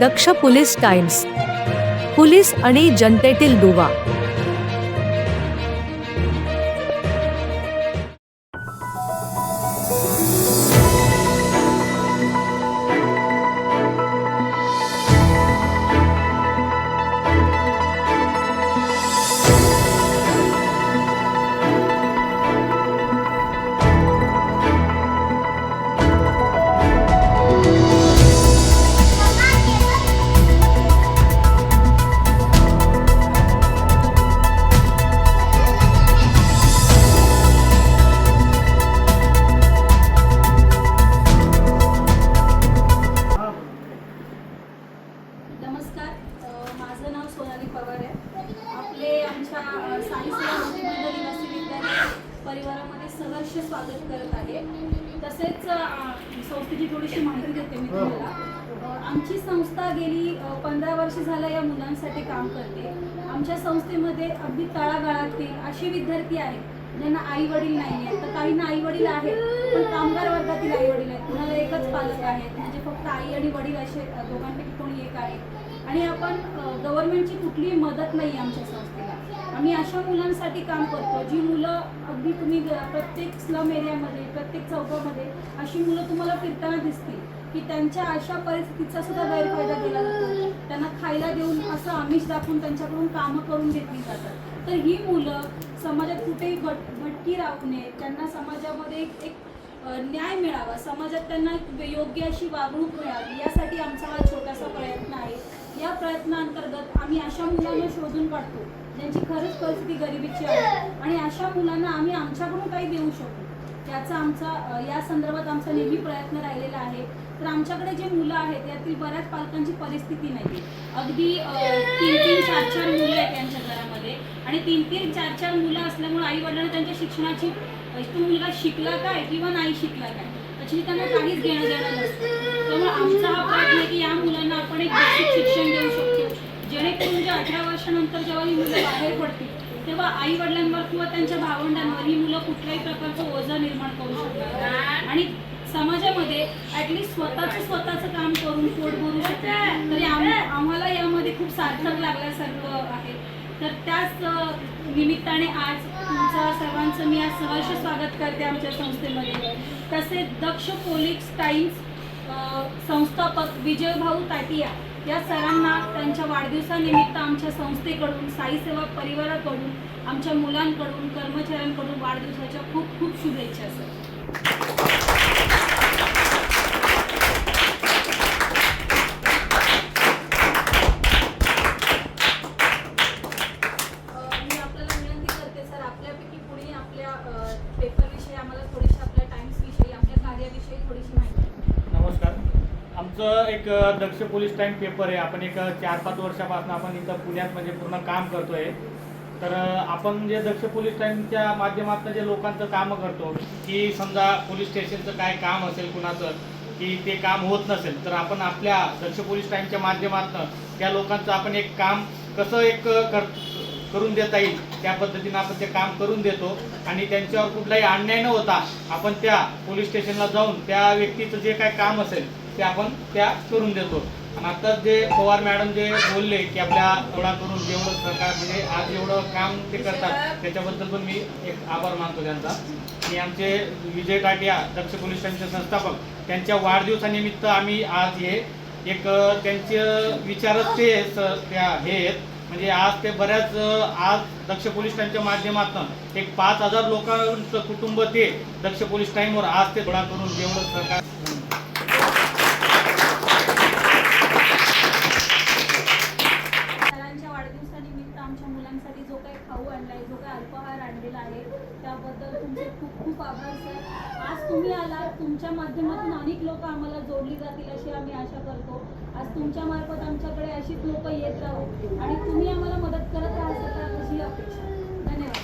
दक्ष police times police आणि जनतेतील दुवा. परिवारामध्ये सहर्ष स्वागत करत आहे. तसेच संस्थेची थोडीशी माहिती देते मी तुम्हाला. अ, आमची संस्था गेली पंधरा वर्ष झालं या मुलांसाठी काम करते. आमच्या संस्थेमध्ये अगदी तळागाळातील असे विद्यार्थी आहेत ज्यांना आई वडील नाही आहेत तर काहींना आई वडील आहेत पण कामगार वर्गातील आई वडील आहेत. कुणाला एकच पालक आहेत फक्त आई आणि वडील असे दोघांपैकी कोणी एक आहे. आणि आपण गव्हर्नमेंटची कुठलीही मदत नाही आहे आमच्या संस्थेला. आम्ही अशा मुलांसाठी काम करतो जी मुलं अगदी तुम्ही प्रत्येक स्लम एरियामध्ये प्रत्येक चौकामध्ये अशी मुलं तुम्हाला फिरताना दिसतील की त्यांच्या अशा परिस्थितीचा सुद्धा गैरफायदा केला जातो. त्यांना खायला देऊन असं आमिष दाखवून त्यांच्याकडून कामं करून घेतली जातात. तर ही मुलं समाजात कुठेही भट भटकी राहू नये. त्यांना समाजामध्ये एक एक न्याय मिळावा समाजात त्यांना योग्य अशी वागणूक मिळावी यासाठी आमचा हा छोटासा प्रयत्न आहे. या प्रयत्नांतर्गत आम्ही अशा मुलांना शोधून काढतो ज्यांची खरंच परिस्थिती गरिबीची आहे. आणि अशा मुलांना आम्ही आमच्याकडून काही देऊ शकतो याचा आमचा या संदर्भात आमचा नेहमी प्रयत्न राहिलेला आहे. तर आमच्याकडे जे मुलं आहेत यातील बऱ्याच पालकांची परिस्थिती नाही अगदी तीन तीन चार चार मुलं आहेत त्यांच्या घरामध्ये. आणि तीन तीन चार चार मुलं असल्यामुळे आई वडिलांना त्यांच्या शिक्षणाची तो मुलगा शिकला काय किंवा नाही शिकला काय? त्याची त्यांना काहीच घेणं देणं नसतं त्यामुळे आमचा हा प्रयत्न आहे की या मुलांना आपण एक बेसिक शिक्षण देऊ शकतो. जेणेकरून जे अठरा वर्षानंतर जेव्हा ही मुलं बाहेर पडतील तेव्हा आई वडिलांवर किंवा त्यांच्या भावंडांवर ही मुलं कुठल्याही प्रकारचं ओझं निर्माण करू शकतात. आणि समाजामध्ये ऍटलिस्ट स्वतःचं स्वतःचं काम करून पोट भरू शकतात. तरी आम्हाला यामध्ये खूप सार्थक लागल्यासारखं आहे. तर त्याच निमित्ताने आज तुमचं सर्वांचं मी आज सहर्ष स्वागत करते आमच्या संस्थेमध्ये. तसेच दक्ष पोलीस टाइम्स संस्थापक विजयभाऊ ताटिया या सरांना त्यांच्या वाढदिवसानिमित्त आमच्या संस्थेकडून साईसेवा परिवाराकडून आमच्या मुलांकडून कर्मचाऱ्यांकडून वाढदिवसाच्या खूप खूप शुभेच्छा सर. आमचं एक दक्ष पोलीस टाईम पेपर आहे. आपण एक चार पाच वर्षापासून आपण इथं पुण्यात म्हणजे पूर्ण काम करतोय. तर आपण जे दक्ष पोलीस टाईमच्या माध्यमातून जे लोकांचं कामं करतो की समजा पोलीस स्टेशनचं काय काम असेल कुणाचं की ते काम होत नसेल तर आपण आपल्या दक्ष पोलीस टाईमच्या माध्यमातून त्या लोकांचं आपण एक काम कसं एक कर करून देता येईल त्या पद्धतीनं आपण ते काम करून देतो. आणि त्यांच्यावर कुठलाही अन्याय न होता आपण त्या पोलीस स्टेशनला जाऊन त्या व्यक्तीचं जे काय काम असेल ते आपण त्या करून देतो. आणि आता जे पवार मॅडम जे बोलले की आपल्या एवढा करून जेवढं सरकार म्हणजे आज एवढं काम ते करतात त्याच्याबद्दल पण मी एक आभार मानतो त्यांचा. आणि आमचे विजय टाटिया दक्ष पोलीस स्टेशनचे संस्थापक त्यांच्या वाढदिवसानिमित्त आम्ही आज हे एक त्यांचे विचारच ते स- त्या हे आहेत. म्हणजे आज ते बऱ्याच आज दक्ष पोलीस टाईमच्या माध्यमातून एक पाच हजार लोकांचं कुटुंब ते दक्ष पोलीस टाईमवर आज ते थोडा करून जेवढं सरकार आमच्या जो काही खाऊ आणलाय जो काही अल्पाहार आणलेला आहे त्याबद्दल तुमचे खूप खूप आभार सर. आज तुम्ही आलात तुमच्या माध्यमातून अनेक लोक आम्हाला जोडली जातील अशी आम्ही आशा करतो. आज तुमच्या मार्फत आमच्याकडे अशीच लोक येत राहू आणि तुम्ही आम्हाला मदत करत राहता अशी अपेक्षा. धन्यवाद.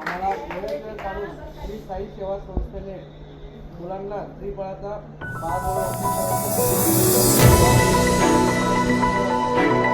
आम्हाला साई सेवा संस्थेने मुलांना त्रिफळाचा thank you